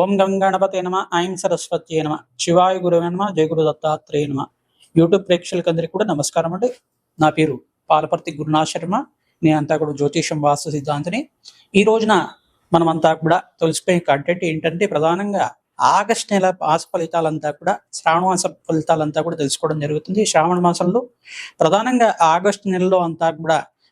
ఓం గంగణపతే నమ ఐం సరస్వతి నమ శివాయ గురువే నమ జయగురు దత్తాత్రేయ నమ. యూట్యూబ్ ప్రేక్షకులందరికీ కూడా నమస్కారం అండి. నా పేరు పాలపర్తి గురునాథ్ శర్మ. నేనంతా కూడా జ్యోతిషం వాస్తు సిద్ధాంతిని. ఈ రోజున మనమంతా కూడా తెలిసిపోయే కంటెంట్ ఏంటంటే ప్రధానంగా ఆగస్ట్ నెల మాస ఫలితాలంతా కూడా శ్రావణ మాస ఫలితాలంతా కూడా తెలుసుకోవడం జరుగుతుంది. శ్రావణ మాసంలో ప్రధానంగా ఆగస్ట్ నెలలో అంతా కూడా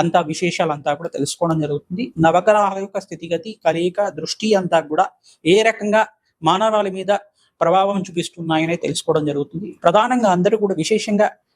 అంతా విశేషాలంతా కూడా తెలుసుకోవడం జరుగుతుంది. నవగ్రహాల యొక్క స్థితిగతి కలయిక దృష్టి అంతా కూడా ఏ రకంగా మానవాళి మీద ప్రభావం చూపిస్తున్నాయనే తెలుసుకోవడం జరుగుతుంది. ప్రధానంగా అందరూ కూడా విశేషంగా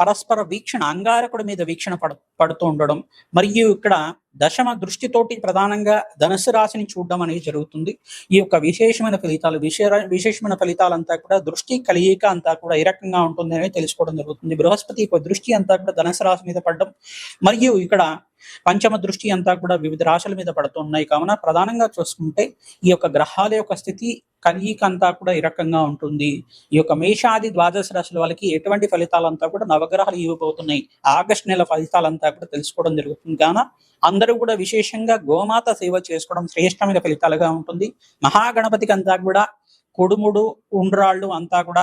పరస్పర వీక్షణ అంగారకుడి మీద వీక్షణ పడ పడుతూ ఉండడం మరియు ఇక్కడ దశమ దృష్టితోటి ప్రధానంగా ధనుసు రాశిని చూడడం అనేది జరుగుతుంది. ఈ యొక్క విశేషమైన ఫలితాలు విశేష విశేషమైన ఫలితాలంతా కూడా దృష్టి కలియిక అంతా కూడా ఏ రకంగా ఉంటుంది అనేది తెలుసుకోవడం జరుగుతుంది. బృహస్పతి యొక్క దృష్టి అంతా కూడా ధనుసు రాశి మీద పడడం మరియు ఇక్కడ పంచమ దృష్టి అంతా కూడా వివిధ రాశుల మీద పడుతున్నాయి కావున ప్రధానంగా చూసుకుంటే ఈ యొక్క గ్రహాల యొక్క స్థితి కలియిక అంతా కూడా ఈ రకంగా ఉంటుంది. ఈ యొక్క మేషాది ద్వాదశ రాశుల వాళ్ళకి ఎటువంటి ఫలితాలంతా కూడా నవగ్రహాలు ఇవ్వబోతున్నాయి. ఆగస్ట్ నెల ఫలితాలంతా కూడా తెలుసుకోవడం జరుగుతుంది. కావున అందరూ కూడా విశేషంగా గోమాత సేవ చేసుకోవడం శ్రేష్టమైన ఫలితాలుగా ఉంటుంది. మహాగణపతికి అంతా కూడా కొడుముడు ఉండ్రాళ్ళు అంతా కూడా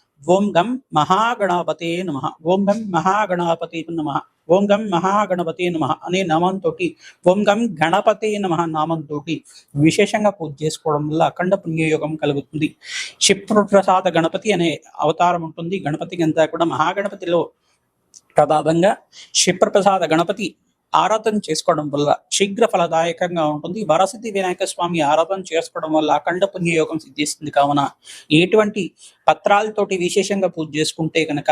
ఓం గం మహాగణపతే నమ. ఓం గం నమ. ఓం గం మహాగణపతే నమ అనే నామంతో ఓం గం గణపతే నమ నామంతో విశేషంగా పూజ చేసుకోవడం వల్ల అఖండ పుణ్యయోగం కలుగుతుంది. క్షిప్రప్రసాద గణపతి అనే అవతారం ఉంటుంది. గణపతికి అంతా కూడా మహాగణపతిలో ప్రధానంగా క్షిప్రప్రసాద గణపతి ఆరాధన చేసుకోవడం వల్ల శీఘ్ర ఫలదాయకంగా ఉంటుంది. వరసిద్ధి వినాయక స్వామి ఆరాధన చేసుకోవడం వల్ల అఖండ పుణ్యయోగం సిద్ధిస్తుంది. కావున ఎటువంటి పత్రాలతోటి విశేషంగా పూజ చేసుకుంటే కనుక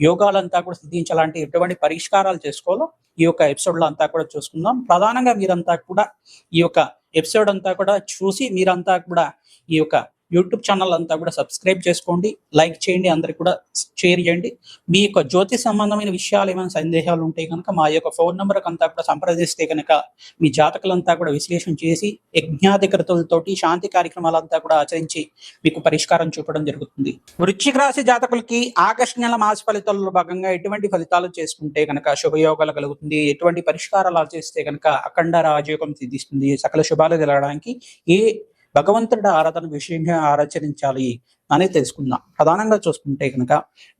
యోగాలంతా కూడా సిద్ధించాలంటే ఎటువంటి పరిష్కారాలు చేసుకోవాలో ఈ యొక్క ఎపిసోడ్లో అంతా కూడా చూసుకుందాం. ప్రధానంగా మీరంతా కూడా ఈ యొక్క ఎపిసోడ్ అంతా కూడా చూసి మీరంతా కూడా ఈ యొక్క యూట్యూబ్ ఛానల్ అంతా కూడా సబ్స్క్రైబ్ చేసుకోండి లైక్ చేయండి అందరికి కూడా షేర్ చేయండి. మీ యొక్క జ్యోతి సంబంధమైన విషయాలు ఏమైనా సందేహాలు ఉంటే కనుక మా యొక్క ఫోన్ నెంబర్ అంతా కూడా సంప్రదిస్తే కనుక మీ జాతకులంతా కూడా విశ్లేషణ చేసి యజ్ఞాధికృతులతోటి శాంతి కార్యక్రమాలంతా కూడా ఆచరించి మీకు పరిష్కారం చూపడం జరుగుతుంది. వృశ్చిక రాశి జాతకులకి ఆగస్టు నెల మాస ఫలితాల్లో భాగంగా ఎటువంటి ఫలితాలు చేసుకుంటే కనుక శుభయోగాలు కలుగుతుంది. ఎటువంటి పరిష్కారాలు ఆచరిస్తే కనుక అఖండ రాజయోగం సిద్ధిస్తుంది. సకల శుభాలు కలగడానికి ఏ భగవంతుడి ఆరాధన విషయంగా ఆచరించాలి అని తెలుసుకుందాం. ప్రధానంగా చూసుకుంటే కనుక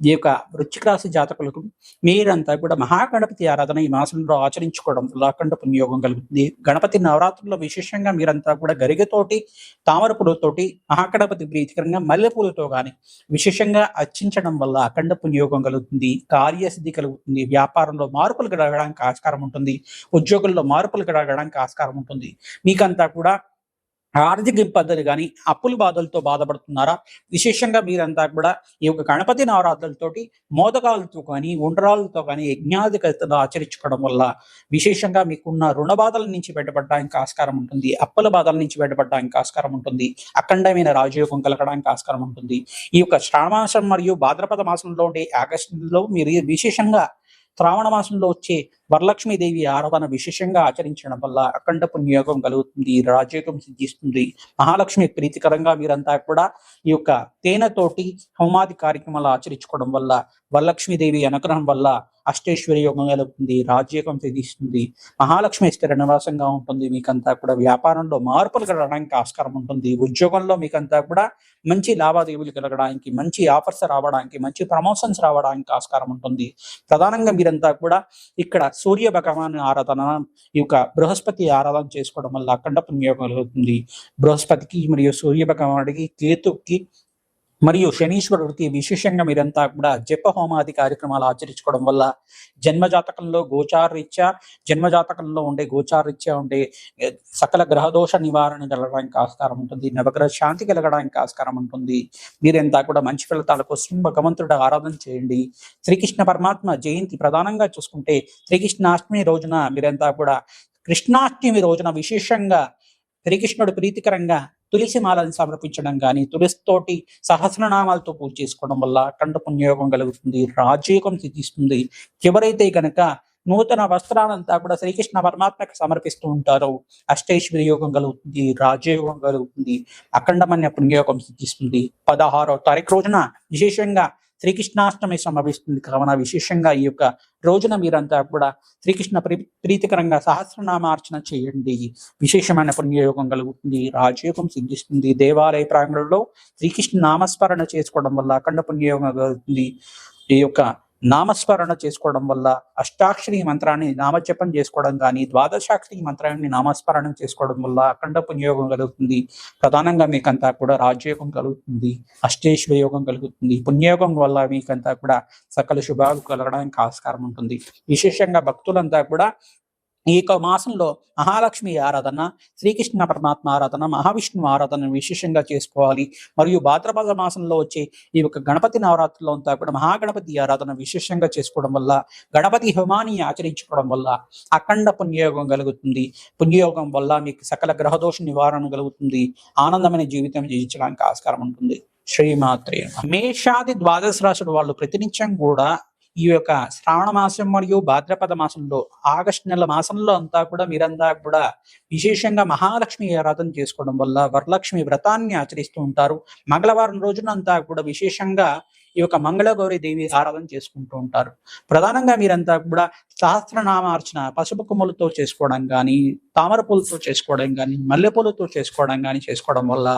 ఈ యొక్క వృచ్చిక రాశి జాతకులకు మీరంతా కూడా మహాగణపతి ఆరాధన ఈ మాసంలో ఆచరించుకోవడం వల్ల అఖండ పుణ్యోగం కలుగుతుంది. గణపతి నవరాత్రుల్లో విశేషంగా మీరంతా కూడా గరిగతోటి తామరపులతోటి మహాగణపతి ప్రీతికరంగా మల్లెపూలతో కానీ విశేషంగా అర్చించడం వల్ల అఖండ పుణ్యోగం కలుగుతుంది. కార్యసిద్ధి కలుగుతుంది. వ్యాపారంలో మార్పులు కలగడానికి ఆస్కారం ఉంటుంది. ఉద్యోగుల్లో మార్పులు కలగడానికి ఆస్కారం ఉంటుంది. మీకంతా కూడా ఆర్థిక ఇబ్బందులు కానీ అప్పుల బాధలతో బాధపడుతున్నారా? విశేషంగా మీరంతా కూడా ఈ యొక్క గణపతి నవరాత్రులతోటి మోదకాలతో కానీ ఉండరాలతో కానీ యజ్ఞాధికతను ఆచరించుకోవడం వల్ల విశేషంగా మీకున్న రుణ బాధల నుంచి బయటపడడానికి ఆస్కారం ఉంటుంది. అప్పుల బాధల నుంచి బయటపడడానికి ఆస్కారం ఉంటుంది. అఖండమైన రాజయోగం కలగడానికి ఆస్కారం ఉంటుంది. ఈ యొక్క శ్రావణమాసం మరియు భాద్రపద మాసంలో ఉండే ఆగస్టులో మీరు విశేషంగా శ్రావణ మాసంలో వచ్చే వరలక్ష్మీదేవి ఆరాధన విశేషంగా ఆచరించడం వల్ల అఖండ పుణ్యోగం కలుగుతుంది రాజయోగం సిద్ధిస్తుంది. మహాలక్ష్మి ప్రీతికరంగా మీరంతా కూడా ఈ యొక్క తేనెతోటి హోమాది కార్యక్రమాలు ఆచరించుకోవడం వల్ల వరలక్ష్మీదేవి అనుగ్రహం వల్ల అష్టేశ్వరి యోగం కలుగుతుంది రాజయోగం సిద్ధిస్తుంది. మహాలక్ష్మి స్థిర నివాసంగా ఉంటుంది మీకంతా కూడా వ్యాపారంలో మార్పులు కలగడానికి ఆస్కారం ఉంటుంది. ఉద్యోగంలో మీకంతా కూడా మంచి లావాదేవీలు కలగడానికి మంచి ఆఫర్స్ రావడానికి మంచి ప్రమోషన్స్ రావడానికి ఆస్కారం ఉంటుంది. ప్రధానంగా మీరంతా కూడా ఇక్కడ సూర్య భగవాన్ ఆరాధన ఈ యొక్క బృహస్పతి ఆరాధన చేసుకోవడం వల్ల అఖండ పుణ్యోగం కలుగుతుంది. బృహస్పతికి మరియు సూర్య భగవానుడికి కేతుకి మరియు శనీశ్వరుడికి విశేషంగా మీరంతా కూడా జప హోమాది కార్యక్రమాలు ఆచరించుకోవడం వల్ల జన్మజాతకంలో గోచారరీత్యా జన్మజాతకంలో ఉండే గోచారరీత్యా ఉండే సకల గ్రహదోష నివారణ కలగడానికి ఆస్కారం ఉంటుంది నవగ్రహ శాంతి కలగడానికి ఆస్కారం ఉంటుంది. మీరంతా కూడా మంచి ఫలితాల కోసం భగవంతుడు ఆరాధన చేయండి. శ్రీకృష్ణ పరమాత్మ జయంతి ప్రధానంగా చూసుకుంటే శ్రీకృష్ణాష్టమి రోజున మీరంతా కూడా కృష్ణాష్టమి రోజున విశేషంగా శ్రీకృష్ణుడు ప్రీతికరంగా తులసి మాలను సమర్పించడం కానీ తులసితోటి సహస్రనామాలతో పూజ చేసుకోవడం వల్ల కండ పుణ్యయోగం కలుగుతుంది రాజయోగం సిద్ధిస్తుంది. ఎవరైతే కనుక నూతన వస్త్రాలంతా కూడా శ్రీకృష్ణ పరమాత్మకు సమర్పిస్తూ ఉంటారో అష్టైశ్వర్య యోగం కలుగుతుంది రాజయోగం కలుగుతుంది అఖండమైన పుణ్యయోగం సిద్ధిస్తుంది. పదహారో తారీఖు రోజున విశేషంగా శ్రీకృష్ణాష్టమి సంభవిస్తుంది కావున విశేషంగా ఈ యొక్క రోజున మీరంతా కూడా శ్రీకృష్ణ ప్రీ ప్రీతికరంగా సహస్రనామార్చన చేయండి. విశేషమైన పుణ్యయోగం కలుగుతుంది. రాజయోగం సిద్ధిస్తుంది. దేవాలయ ప్రాంగణంలో శ్రీకృష్ణ నామస్మరణ చేసుకోవడం వల్ల అఖండ పుణ్యయోగం కలుగుతుంది. ఈ యొక్క నామస్మరణ చేసుకోవడం వల్ల అష్టాక్షరి మంత్రాన్ని నామజపం చేసుకోవడం కానీ ద్వాదశాక్షరి మంత్రాన్ని నామస్మరణం చేసుకోవడం వల్ల అఖండ పుణ్యయోగం కలుగుతుంది. ప్రధానంగా మీకంతా కూడా రాజయోగం కలుగుతుంది. అష్టేశ్వర యోగం కలుగుతుంది. పుణ్యయోగం వల్ల మీకంతా కూడా సకల శుభాలు కలగడానికి ఆస్కారం ఉంటుంది. విశేషంగా భక్తులంతా కూడా ఈ యొక్క మాసంలో మహాలక్ష్మి ఆరాధన శ్రీకృష్ణ పరమాత్మ ఆరాధన మహావిష్ణు ఆరాధన విశేషంగా చేసుకోవాలి. మరియు భాద్రపద మాసంలో వచ్చే ఈ యొక్క గణపతి నవరాత్రిలో అంతా కూడా మహాగణపతి ఆరాధన విశేషంగా చేసుకోవడం వల్ల గణపతి హోమాన్ని ఆచరించుకోవడం వల్ల అఖండ పుణ్యయోగం కలుగుతుంది. పుణ్యయోగం వల్ల మీకు సకల గ్రహదోష నివారణ కలుగుతుంది. ఆనందమైన జీవితం జీవించడానికి ఆస్కారం ఉంటుంది. శ్రీమాత్రే మేషాది ద్వాదశ రాశుల వాళ్ళు ప్రతినిత్యం కూడా ఈ యొక్క శ్రావణ మాసం మరియు భాద్రపద మాసంలో ఆగస్టు నెల మాసంలో అంతా కూడా మీరంతా కూడా విశేషంగా మహాలక్ష్మి ఆరాధన చేసుకోవడం వల్ల వరలక్ష్మి వ్రతాన్ని ఆచరిస్తూ ఉంటారు. మంగళవారం రోజునంతా కూడా విశేషంగా ఈ యొక్క మంగళగౌరి దేవి ఆరాధన చేసుకుంటూ ఉంటారు. ప్రధానంగా మీరంతా కూడా సహస్రనామార్చన పసుపు కొమ్ములతో చేసుకోవడం కానీ తామర పూలతో చేసుకోవడం కానీ మల్లెపూలతో చేసుకోవడం కానీ చేసుకోవడం వల్ల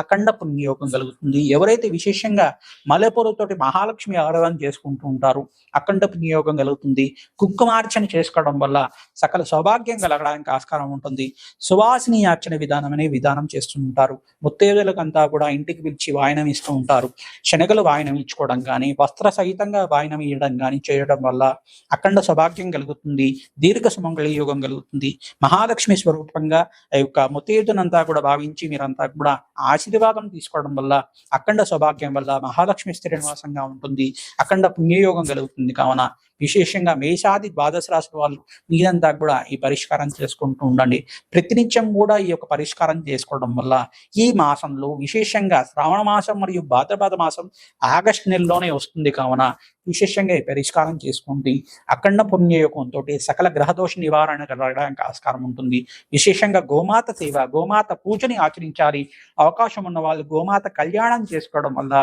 అఖండ పుణ్యయోగం కలుగుతుంది. ఎవరైతే విశేషంగా మల్లెపూలతోటి మహాలక్ష్మి ఆరాధన చేసుకుంటూ ఉంటారు అఖండ పుణ్యయోగం కలుగుతుంది. కుంకుమార్చన చేసుకోవడం వల్ల సకల సౌభాగ్యం కలగడానికి ఆస్కారం ఉంటుంది. సువాసిని అర్చన విధానం అనే విధానం చేస్తూ ఉంటారు. ముత్తేజులకంతా కూడా ఇంటికి పిలిచి వాయనం ఇస్తూ ఉంటారు. శనగలు వాయనం ఇచ్చుకోవడం కానీ వస్త్ర సహితంగా వాయనం ఇవ్వడం కానీ చేయడం వల్ల అఖండ సౌభాగ్యం కలుగుతుంది. దీర్ఘ సుమంగళ యోగం కలుగుతుంది. మహాలక్ష్మి స్వరూపంగా ఆ యొక్క ముత్తేదునంతా కూడా భావించి మీరంతా కూడా ఆశీర్వాదం తీసుకోవడం వల్ల అఖండ సౌభాగ్యం వల్ల మహాలక్ష్మి స్థిర నివాసంగా ఉంటుంది. అఖండ పుణ్యయోగం కలుగుతుంది కావున. విశేషంగా మేషాది ద్వాదశ రాశుల వాళ్ళు మీరంతా కూడా ఈ పరిష్కారం చేసుకుంటూ ఉండండి. ప్రతినిత్యం కూడా ఈ యొక్క పరిష్కారం చేసుకోవడం వల్ల ఈ మాసంలో విశేషంగా శ్రావణ మాసం మరియు భాద్రపద మాసం ఆగస్టు నెలలోనే వస్తుంది కావున విశేషంగా ఈ పరిష్కారం చేసుకుంటే అఖండ పుణ్యయోగంతో సకల గ్రహదోష నివారణ కలగడానికి ఆస్కారం ఉంటుంది. విశేషంగా గోమాత సేవ గోమాత పూజని ఆచరించాలి. అవకాశం ఉన్న వాళ్ళు గోమాత కళ్యాణం చేసుకోవడం వల్ల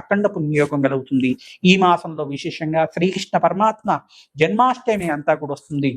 అఖండ పుణ్యయోగం కలుగుతుంది. ఈ మాసంలో విశేషంగా శ్రీకృష్ణ పరమాత్మ జన్మాష్టమి అంతా కూడా వస్తుంది.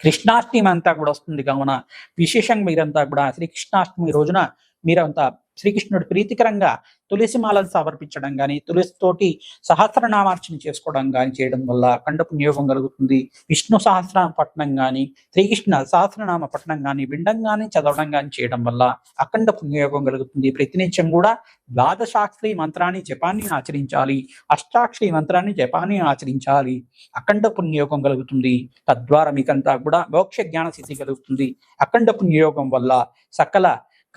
కృష్ణాష్టమి అంతా కూడా వస్తుంది. కావున విశేషంగా మీరంతా కూడా శ్రీకృష్ణాష్టమి రోజున మీరంతా శ్రీకృష్ణుడు ప్రీతికరంగా తులసి మాలను సమర్పించడం కానీ తులసితోటి సహస్రనామార్చన చేసుకోవడం కానీ చేయడం వల్ల అఖండ పుణ్యోగం కలుగుతుంది. విష్ణు సహస్రనామ పఠనం కానీ శ్రీకృష్ణ సహస్రనామ పఠనం కానీ వినడం కానీ చదవడం కానీ చేయడం వల్ల అఖండ పుణ్యోగం కలుగుతుంది. ప్రతినిత్యం కూడా ద్వాదశాక్షరి మంత్రాన్ని జపాన్ని ఆచరించాలి. అష్టాక్షరి మంత్రాన్ని జపాన్ని ఆచరించాలి. అఖండ పుణ్యయోగం కలుగుతుంది. తద్వారా మీకంతా కూడా మోక్ష జ్ఞాన స్థితి కలుగుతుంది. అఖండ పుణ్యయోగం వల్ల సకల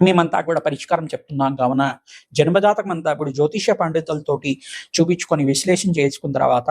మేమంతా కూడా పరిష్కారం చెప్తున్నాం. కావున జన్మజాతకం అంతా ఇప్పుడు జ్యోతిష పండితులతోటి చూపించుకొని విశ్లేషణ చేసుకున్న తర్వాత